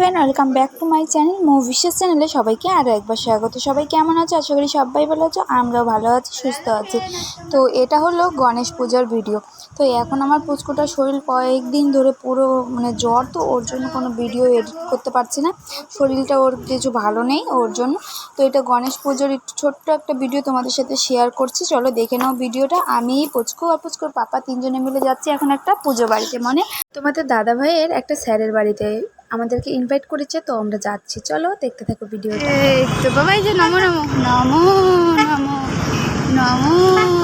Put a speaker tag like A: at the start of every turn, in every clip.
A: Welcome back to my channel মুভিসের চ্যানেলে সবাইকে আরও একবার স্বাগত। সবাই কেমন আছো? আশা করি সবাই ভালো আছো, আমরাও ভালো আছি, সুস্থ আছি। তো এটা হলো গণেশ পূজার ভিডিও তো এখন আমার পুচকুটার শরীর কয়েকদিন ধরে পুরো মানে জ্বর, তো ওর জন্য কোনো ভিডিও এডিট করতে পারছি না। শরীরটা ওর কিছু ভালো নেই ওর জন্য। তো এটা গণেশ পুজোর একটু ছোট্ট একটা ভিডিও তোমাদের সাথে শেয়ার করছি। চলো দেখে নাও ভিডিওটা আমি পুচকু আর পুচকুর পাপা তিনজনে মিলে যাচ্ছি এখন একটা পুজো বাড়িতে। মানে তোমাদের দাদা ভাইয়ের একটা স্যারের বাড়িতে আমাদেরকে ইনভাইট করেছে, তো আমরা যাচ্ছি। চলো দেখতে থাকো
B: ভিডিও যে নমো নমো। নমো নমো। নমো।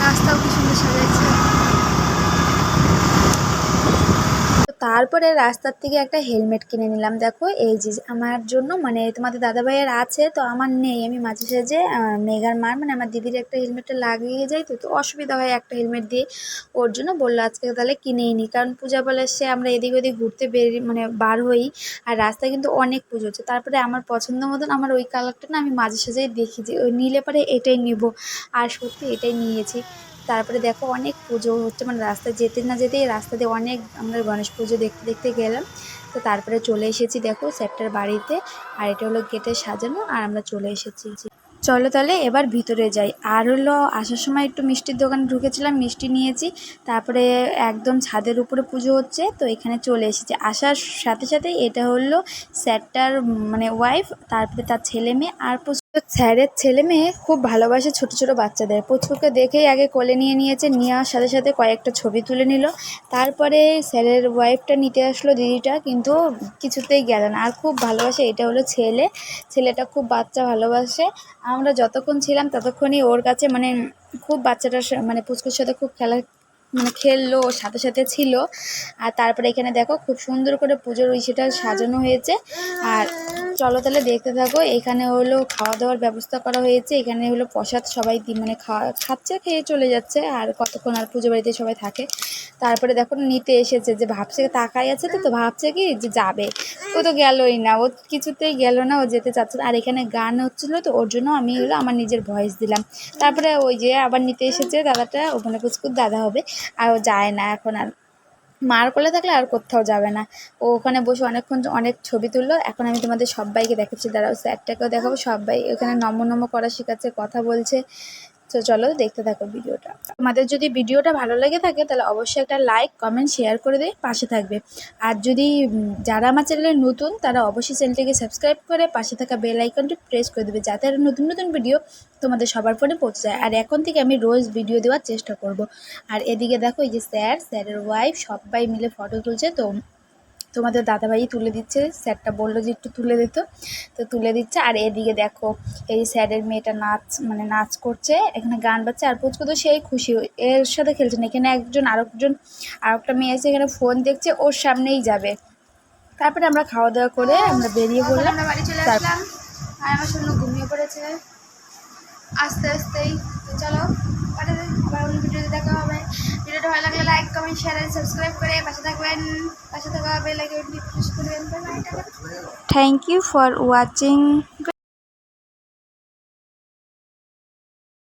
B: রাস্তাও কি সুন্দর সাজাইছে
A: তো তারপরে রাস্তার থেকে একটা হেলমেট কিনে নিলাম। দেখো, এই যে আমার জন্য মানে তোমাদের দাদা ভাইয়ের আছে, তো আমার নেই। আমি মাঝে সাঝে মেঘার মার মানে আমার দিদির একটা হেলমেটটা লাগিয়ে যাই, তো তো অসুবিধা হয় একটা হেলমেট দিয়ে। ওর জন্য বলল, আজকে তাহলে কিনেই নি। কারণ পূজা বলে সে আমরা এদিক ওদিক ঘুরতে বেরিয়ে মানে বার হই, আর রাস্তায় কিন্তু অনেক পুজো হচ্ছে। তারপরে আমার পছন্দ মতন আমার ওই কালারটা না আমি মাঝে সাঝেই দেখি যে, ওই নিলে পরে এটাই নেব। আর সত্যি এটাই নিয়েছি। তারপরে দেখো অনেক পুজো হচ্ছে মানে রাস্তায় যেতে না যেতেই রাস্তা দিয়ে অনেক আমরা গণেশ পুজো দেখতে দেখতে গেলাম। তো তারপরে চলে এসেছি দেখো স্যারটার বাড়িতে, আর এটা হলো গেটে সাজানো, আর আমরা চলে এসেছি। চলো তাহলে এবার ভিতরে যাই। আর হলো আসার সময় একটু মিষ্টির দোকানে ঢুকেছিলাম, মিষ্টি নিয়েছি। তারপরে একদম ছাদের উপরে পুজো হচ্ছে, তো এখানে চলে এসেছি। আসার সাথে সাথে এটা হলো স্যারটার মানে ওয়াইফ তারপরে তার ছেলে মেয়ে, আর পুচকু স্যারের ছেলে মেয়ে খুব ভালোবাসে ছোট ছোট বাচ্চাদের। পুচকুকে দেখেই আগে কোলে নিয়ে নিয়েছে নেওয়ার সাথে সাথে কয়েকটা ছবি তুলে নিল। তারপরে স্যারের ওয়াইফটা নিতে আসলো দিদিটা, কিন্তু কিছুতেই গেল না। আর খুব ভালোবাসে, এটা হলো ছেলে। ছেলেটা খুব বাচ্চা ভালোবাসে। আমরা যতক্ষণ ছিলাম ততক্ষণই ওর কাছে মানে খুব বাচ্চাটার মানে পুচকুর সাথে খুব খেলা মানে খেললো ওর সাথে সাথে ছিল। আর তারপরে এখানে দেখো খুব সুন্দর করে পুজোর ইসেটা সাজানো হয়েছে। আর চলো তাহলে দেখতে থাকো, এখানে হলো খাওয়া দাওয়ার ব্যবস্থা করা হয়েছে। এখানে হলো প্রসাদ সবাই মানে খাওয়া, খাচ্ছে, খেয়ে চলে যাচ্ছে। আর কতক্ষণ আর পুজো বাড়িতে সবাই থাকে। তারপরে দেখো নিতে এসেছে যে ভাবছে তাকাই আছে তো তো ভাবছে কি যে যাবে। ও তো গেলই না, ও কিছুতেই গেল না, ও যেতে চাচ্ছে। আর এখানে গান হচ্ছিল তো, ওর জন্য আমি হলো আমার নিজের ভয়েস দিলাম। তারপরে ওই যে আবার নিতে এসেছে দাদাটা ওখানে পুচকুর দাদা হবে। আর ও যায় না এখন আর মার কোলে থাকলে আর কোথাও যাবে না। ও ওখানে বসে অনেকক্ষণ অনেক ছবি তুললো। এখন আমি তোমাদের সবাইকে দেখাচ্ছি। দাঁড়াও, স্যারটাকেও দেখাবো। সবাই ওখানে নম নম করা শেখাচ্ছে, কথা বলছে। তো চলো দেখতে থাকো ভিডিওটা। তোমাদের যদি ভিডিওটা ভালো লেগে থাকে, তাহলে অবশ্যই একটা লাইক কমেন্ট শেয়ার করে দিয়ে পাশে থাকবে। আর যদি যারা আমার চ্যানেলে নতুন, তারা অবশ্যই চ্যানেলটিকে সাবস্ক্রাইব করে পাশে থাকা বেল আইকনটি প্রেস করে দেবে, যাতে নতুন নতুন ভিডিও তোমাদের সবার ফোনে পৌঁছে যায়। আর এখন থেকে আমি রোজ ভিডিও দেওয়ার চেষ্টা করব। আর এদিকে দেখো, এই যে স্যার স্যারের ওয়াইফ সবাই মিলে ফটো তুলছে, তো তোমাদের দাদাভাই তুলে দিচ্ছে স্যারটা বলল যে একটু তুলে দিত। তো তুলে দিচ্ছে আর এদিকে দেখো এই স্যারের মেয়েটা নাচ মানে নাচ করছে এখানে গান বাজছে আর পুচকু তো সেই খুশি এর সাথে খেলছে না এখানে একজন আরেকজন আরেকটা মেয়ে আছে এখানে ফোন দেখছে ওর সামনেই যাবে। তারপরে আমরা খাওয়া দাওয়া করে আমরা বেরিয়ে পড়লাম।
B: আমরা বাড়ি চলে আসলাম। আর আমার শূন্য ঘুমিয়ে পড়েছে। আস্তে আস্তেই তো চলো পরে আবার অন্য ভিডিওতে দেখা হবে ভিডিওটা ভালো লাগলে লাইক কমেন্ট শেয়ার আর সাবস্ক্রাইব করে পাশে থাকবেন, পাশে থাকা বেল আইকনটি প্রেস করবেন।
A: Thank you for watching